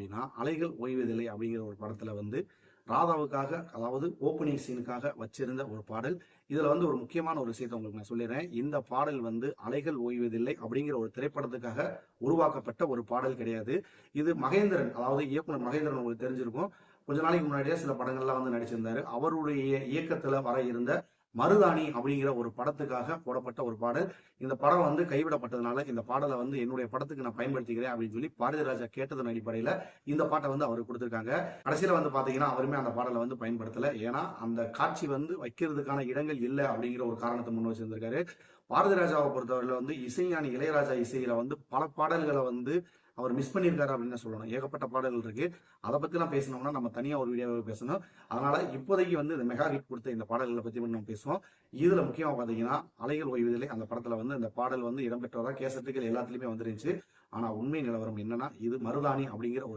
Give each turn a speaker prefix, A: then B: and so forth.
A: அப்படின்னா அலைகள் ஓய்வதில்லை அப்படிங்கிற ஒரு படத்துல வந்து ராதாவுக்காக அதாவது ஓப்பனிங் சீனுக்காக வச்சிருந்த ஒரு பாடல். இதுல வந்து ஒரு முக்கியமான ஒரு விஷயத்தை உங்களுக்கு நான் சொல்லிடுறேன். இந்த பாடல் வந்து அலைகள் ஓய்வதில்லை அப்படிங்கிற ஒரு திரைப்படத்துக்காக உருவாக்கப்பட்ட ஒரு பாடல் கிடையாது. இது மகேந்திரன் அதாவது இயக்குனர் மகேந்திரன் உங்களுக்கு தெரிஞ்சிருக்கும். கொஞ்ச நாளைக்கு முன்னாடியே சில படங்கள்லாம் வந்து நடிச்சிருந்தாரு. அவருடைய இயக்கத்துல வர இருந்த மருதாணி அப்படிங்கிற ஒரு படத்துக்காக போடப்பட்ட ஒரு பாடல் இந்த படம் வந்து கைவிடப்பட்டதுனால இந்த பாடலை வந்து என்னுடைய படத்துக்கு நான் பயன்படுத்திக்கிறேன் அப்படின்னு சொல்லி பாரதி ராஜா கேட்டதன் அடிப்படையில இந்த பாட்டை வந்து அவருக்கு கொடுத்திருக்காங்க. கடைசியில வந்து பாத்தீங்கன்னா அவருமே அந்த பாடலை வந்து பயன்படுத்தல. ஏன்னா அந்த காட்சி வந்து வைக்கிறதுக்கான இடங்கள் இல்லை அப்படிங்கிற ஒரு காரணத்தை முன் வச்சிருந்திருக்காரு. பாரதி ராஜாவை பொறுத்தவரையில வந்து இசைஞானி இளையராஜா இசையில வந்து பல பாடல்களை வந்து அவர் மிஸ் பண்ணியிருக்காரு அப்படின்னு சொல்லணும். ஏகப்பட்ட பாடல்கள் இருக்கு. அதை பற்றிலாம் பேசணும்னா நம்ம தனியா ஒரு வீடியோவை பேசணும். அதனால இப்போதைக்கு வந்து இந்த மெகா ஹிட் கொடுத்த இந்த பாடல்களை பத்தி நம்ம பேசுவோம். இதுல முக்கியமா பாத்தீங்கன்னா அலைகள் ஓய்வதில்லை. அந்த படத்துல வந்து இந்த பாடல் வந்து இடம்பெற்றதா கேசட்டுகள் எல்லாத்துலயுமே வந்துருந்துச்சு. ஆனா உண்மை நிலவரம் என்னன்னா இது மருதாணி அப்படிங்கிற ஒரு